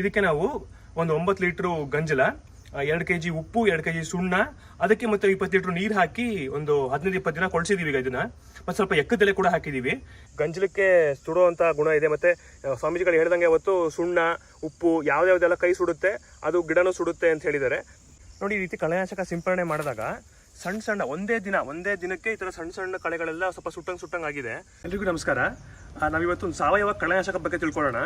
ಇದಕ್ಕೆ ನಾವು ಒಂದು ಒಂಬತ್ತು ಲೀಟ್ರು ಗಂಜಲ ಎರಡು ಕೆ ಜಿ ಉಪ್ಪು, ಎರಡು ಕೆ ಜಿ ಸುಣ್ಣ, ಅದಕ್ಕೆ ಮತ್ತೆ ಇಪ್ಪತ್ತು ಲೀಟ್ರ್ ನೀರು ಹಾಕಿ ಒಂದು ಹದಿನೈದು, ಇಪ್ಪತ್ತು ದಿನ ಕೊಳ್ಸಿದೀವಿ ಈಗ ಇದನ್ನ. ಮತ್ತೆ ಸ್ವಲ್ಪ ಎಕ್ಕದೆಲೆ ಕೂಡ ಹಾಕಿದೀವಿ. ಗಂಜಲಕ್ಕೆ ಸುಡುವಂಥ ಗುಣ ಇದೆ ಮತ್ತೆ ಸ್ವಾಮೀಜಿಗಳು ಹೇಳ್ದಂಗೆ ಅವತ್ತು ಸುಣ್ಣ, ಉಪ್ಪು ಯಾವ್ದಾವ್ದೆಲ್ಲ ಕೈ ಸುಡುತ್ತೆ, ಅದು ಗಿಡನೂ ಸುಡುತ್ತೆ ಅಂತ ಹೇಳಿದ್ದಾರೆ. ನೋಡಿ ಈ ರೀತಿ ಕಳೆನಾಶಕ ಸಿಂಪರಣೆ ಮಾಡಿದಾಗ ಸಣ್ಣ ಸಣ್ಣ ಒಂದೇ ದಿನ, ಒಂದೇ ದಿನಕ್ಕೆ ಈ ತರ ಸಣ್ಣ ಸಣ್ಣ ಕಳೆಗಳೆಲ್ಲ ಸ್ವಲ್ಪ ಸುಟ್ಟಂಗೆ ಸುಟ್ಟಂಗ್ ಆಗಿದೆ. ಎಲ್ರಿಗೂ ನಮಸ್ಕಾರ. ನಾವಿವತ್ತು ಒಂದು ಸಾವಯವ ಕಳೆನಾಶಕ ಬಗ್ಗೆ ತಿಳ್ಕೊಳ್ಳೋಣ.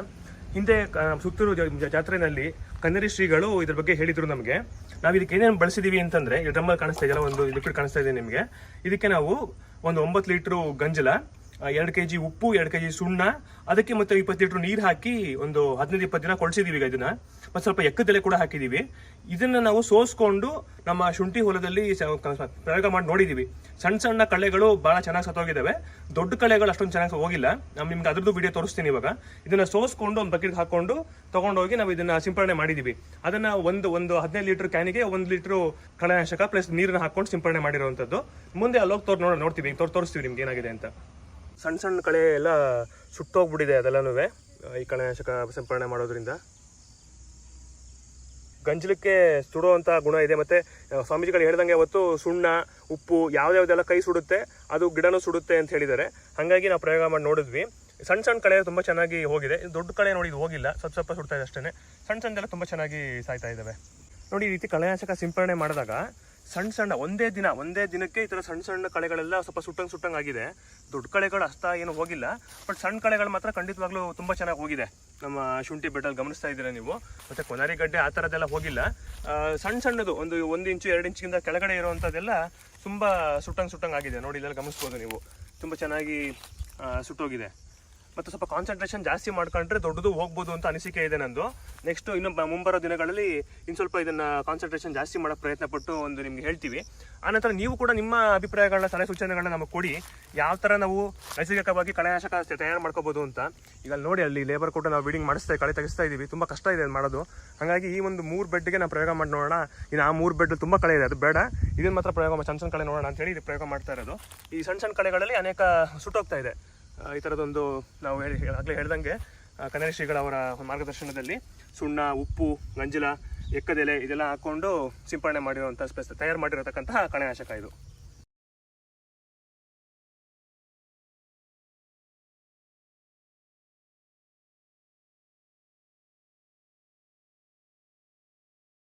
ಹಿಂದೆ ಸುತ್ತೂರು ಜಾತ್ರೆಯಲ್ಲಿ ಕನ್ನಡಿ ಶ್ರೀಗಳು ಇದ್ರ ಬಗ್ಗೆ ಹೇಳಿದ್ರು ನಮಗೆ. ನಾವು ಇದಕ್ಕೆ ಏನೇನು ಬಳಸಿದೀವಿ ಅಂತಂದ್ರೆ ಡ್ರಮ್ಮಲ್ಲಿ ಕಾಣಿಸ್ತಾ ಇದೆಯಲ್ಲ, ಒಂದು ಲಿಕ್ವಿಡ್ ಕಾಣಿಸ್ತಾ ಇದೆ ನಿಮಗೆ. ಇದಕ್ಕೆ ನಾವು ಒಂದು ಒಂಬತ್ತು ಲೀಟ್ರು ಗಂಜಲ ಎರಡು ಕೆ ಜಿ ಉಪ್ಪು, ಎರಡು ಕೆ ಜಿ ಸುಣ್ಣ, ಅದಕ್ಕೆ ಮತ್ತೆ ಇಪ್ಪತ್ತು ಲೀಟರ್ ನೀರು ಹಾಕಿ ಒಂದು ಹದಿನೈದು, ಇಪ್ಪತ್ತು ದಿನ ಕೊಳ್ಸಿದೀವಿ ಈಗ ಇದನ್ನ. ಮತ್ತೆ ಸ್ವಲ್ಪ ಎಕ್ಕದೆಲೆ ಕೂಡ ಹಾಕಿದೀವಿ. ಇದನ್ನ ನಾವು ಸೋಸ್ಕೊಂಡು ನಮ್ಮ ಶುಂಠಿ ಹೊಲದಲ್ಲಿ ಪ್ರಯೋಗ ಮಾಡಿ ನೋಡಿದೀವಿ. ಸಣ್ಣ ಸಣ್ಣ ಕಳೆಗಳು ಬಹಳ ಚೆನ್ನಾಗಿ ಸತ್ತೋಗಿದ್ದಾವೆ ದೊಡ್ಡ ಕಳೆಗಳು ಅಷ್ಟೊಂದು ಚೆನ್ನಾಗಿ ಹೋಗಿಲ್ಲ. ನಾನು ನಿಮ್ಗೆ ಅದ್ರದ್ದು ವಿಡಿಯೋ ತೋರಿಸ್ತೀನಿ ಇವಾಗ. ಇದನ್ನ ಸೋಸ್ಕೊಂಡು ಒಂದು ಬಕೆಟ್ ಹಾಕೊಂಡು ತೊಗೊಂಡೋಗಿ ನಾವು ಇದನ್ನ ಸಿಂಪರಣೆ ಮಾಡಿದೀವಿ. ಅದನ್ನ ಒಂದು ಒಂದು ಹದಿನೈದು ಲೀಟರ್ ಕ್ಯಾನಿಗೆ ಒಂದು ಲೀಟರ್ ಕಳೆನಾಶಕ ಪ್ಲಸ್ ನೀರನ್ನು ಹಾಕೊಂಡು ಸಿಂಪರಣೆ ಮಾಡಿರುವಂತದ್ದು. ಮುಂದೆ ಅಲ್ಲೋಗಿ ತೋರ್, ನೋಡ, ನೋಡ್ತೀವಿ. ತೋರ್, ತೋರಿಸ್ತೀವಿ ನಿಮ್ಗೆ ಏನಾಗಿದೆ ಅಂತ. ಸಣ್ಣ ಸಣ್ಣ ಕಳೆ ಎಲ್ಲ ಸುಟ್ಟೋಗ್ಬಿಟ್ಟಿದೆ ಅದೆಲ್ಲನೂ ಈ ಕಳೆನಾಶಕ ಸಿಂಪರಣೆ ಮಾಡೋದ್ರಿಂದ. ಗಂಜಲಕ್ಕೆ ಸುಡುವಂಥ ಗುಣ ಇದೆ ಮತ್ತು ಸ್ವಾಮೀಜಿಗಳು ಹೇಳ್ದಂಗೆ ಅವತ್ತು ಸುಣ್ಣ, ಉಪ್ಪು ಯಾವ್ದಾವ್ದೆಲ್ಲ ಕೈ ಸುಡುತ್ತೆ, ಅದು ಗಿಡನೂ ಸುಡುತ್ತೆ ಅಂತ ಹೇಳಿದ್ದಾರೆ. ಹಾಗಾಗಿ ನಾವು ಪ್ರಯೋಗ ಮಾಡಿ ನೋಡಿದ್ವಿ. ಸಣ್ಣ ಸಣ್ಣ ಕಳೆ ತುಂಬ ಚೆನ್ನಾಗಿ ಹೋಗಿದೆ. ದೊಡ್ಡ ಕಳೆ ನೋಡಿ ಇದು ಹೋಗಿಲ್ಲ, ಸ್ವಲ್ಪ ಸ್ವಲ್ಪ ಸುಡ್ತಾ ಇದೆ ಅಷ್ಟೇ ಸಣ್ಣ ಸಣ್ಣದೆಲ್ಲ ತುಂಬ ಚೆನ್ನಾಗಿ ಸಾಯ್ತಾ ಇದ್ದಾವೆ ನೋಡಿ ಈ ರೀತಿ ಕಳೆನಾಶಕ ಸಿಂಪರಣೆ ಮಾಡಿದಾಗ ಸಣ್ಣ ಸಣ್ಣ, ಒಂದೇ ದಿನ, ಒಂದೇ ದಿನಕ್ಕೆ ಈ ಥರ ಸಣ್ಣ ಸಣ್ಣ ಕಳೆಗಳೆಲ್ಲ ಸ್ವಲ್ಪ ಸುಟ್ಟಂಗೆ ಸುಟ್ಟಂಗೆ ಆಗಿದೆ. ದೊಡ್ಡ ಕಳೆಗಳು ಅಷ್ಟ ಏನು ಹೋಗಿಲ್ಲ. ಬಟ್ ಸಣ್ಣ ಕಳೆಗಳು ಮಾತ್ರ ಖಂಡಿತವಾಗ್ಲೂ ತುಂಬ ಚೆನ್ನಾಗಿ ಹೋಗಿದೆ. ನಮ್ಮ ಶುಂಠಿ ಬೆಟ್ಟಲ್ಲಿ ಗಮನಿಸ್ತಾ ಇದ್ದೀರಾ ನೀವು? ಮತ್ತು ಕೊನಾರಿ ಗಡ್ಡೆ ಆ ಥರದ್ದೆಲ್ಲ ಹೋಗಿಲ್ಲ. ಸಣ್ಣ ಸಣ್ಣದು, ಒಂದು ಒಂದು ಇಂಚು, ಎರಡು ಇಂಚಿಗಿಂತ ಕೆಳಗಡೆ ಇರುವಂಥದ್ದೆಲ್ಲ ತುಂಬ ಸುಟ್ಟಂಗೆ ಸುಟ್ಟಂಗೆ ಆಗಿದೆ. ನೋಡಿ, ಇಲ್ಲೆಲ್ಲ ಗಮನಿಸ್ಬೋದು ನೀವು. ತುಂಬ ಚೆನ್ನಾಗಿ ಸುಟ್ಟೋಗಿದೆ. ಮತ್ತು ಸ್ವಲ್ಪ ಕಾನ್ಸಂಟ್ರೇಷನ್ ಜಾಸ್ತಿ ಮಾಡ್ಕೊಂಡ್ರೆ ದೊಡ್ಡದು ಹೋಗ್ಬೋದು ಅಂತ ಅನಿಸಿಕೆ ಇದೆ ನಂದು. ನೆಕ್ಸ್ಟ್ ಇನ್ನು ಮುಂಬರೋ ದಿನಗಳಲ್ಲಿ ಇನ್ನು ಸ್ವಲ್ಪ ಇದನ್ನ ಕಾನ್ಸಂಟ್ರೇಷನ್ ಜಾಸ್ತಿ ಮಾಡೋಕೆ ಪ್ರಯತ್ನ ಪಟ್ಟು ಒಂದು ನಿಮ್ಗೆ ಹೇಳ್ತೀವಿ. ಆನಂತರ ನೀವು ಕೂಡ ನಿಮ್ಮ ಅಭಿಪ್ರಾಯಗಳನ್ನ, ಸಲಹೆ ಸೂಚನೆಗಳನ್ನ ನಮಗೆ ಕೊಡಿ. ಯಾವ ಥರ ನಾವು ನೈಸರ್ಗಿಕವಾಗಿ ಕಳೆನಾಶಕ ತಯಾರು ಮಾಡ್ಕೋಬೋದು ಅಂತ. ಈಗ ನೋಡಿ, ಅಲ್ಲಿ ಲೇಬರ್ ಕೊಟ್ಟು ನಾವು ಬಿಲ್ಡಿಂಗ್ ಮಾಡಿಸ್ತಾ ಕಳೆ ತೆಗಿಸ್ತಾ ಇದ್ದೀವಿ. ತುಂಬ ಕಷ್ಟ ಇದೆ ಅದು ಮಾಡೋದು. ಹಾಗಾಗಿ ಈ ಒಂದು ಮೂರು ಬೆಡ್ಗೆ ನಾವು ಪ್ರಯೋಗ ಮಾಡಿ ನೋಡೋಣ. ಇನ್ನು ಆ ಮೂರು ಬೆಡ್ ತುಂಬ ಕಳೆ ಇದೆ, ಅದು ಬೇಡ. ಇದನ್ನ ಮಾತ್ರ ಪ್ರಯೋಗ ಸಣ್ಣ ಸಣ್ಣ ಕಳೆ ನೋಡೋಣ ಅಂತ ಹೇಳಿ ಇದು ಪ್ರಯೋಗ ಮಾಡ್ತಾ ಇರೋದು. ಈ ಸಣ್ಣ ಸಣ್ಣ ಕಳೆಗಳಲ್ಲಿ ಅನೇಕ ಸುಟ್ಟೋಗ್ತಾ ಇದೆ. ಈ ಥರದೊಂದು ನಾವು ಹೇಳಿ ಆಗಲೇ ಹೇಳ್ದಂಗೆ ಕನ್ನಡ ಶ್ರೀಗಳವರ ಮಾರ್ಗದರ್ಶನದಲ್ಲಿ ಸುಣ್ಣ, ಉಪ್ಪು, ಗಂಜಲ, ಎಕ್ಕದೆಲೆ ಇದೆಲ್ಲ ಹಾಕೊಂಡು ಸಿಂಪಡಣೆ ಮಾಡಿರುವಂಥ ಸ್ಪೆಸ್ ತಯಾರು ಮಾಡಿರತಕ್ಕಂತಹ ಕಣೆನಾಶಕ ಇದು.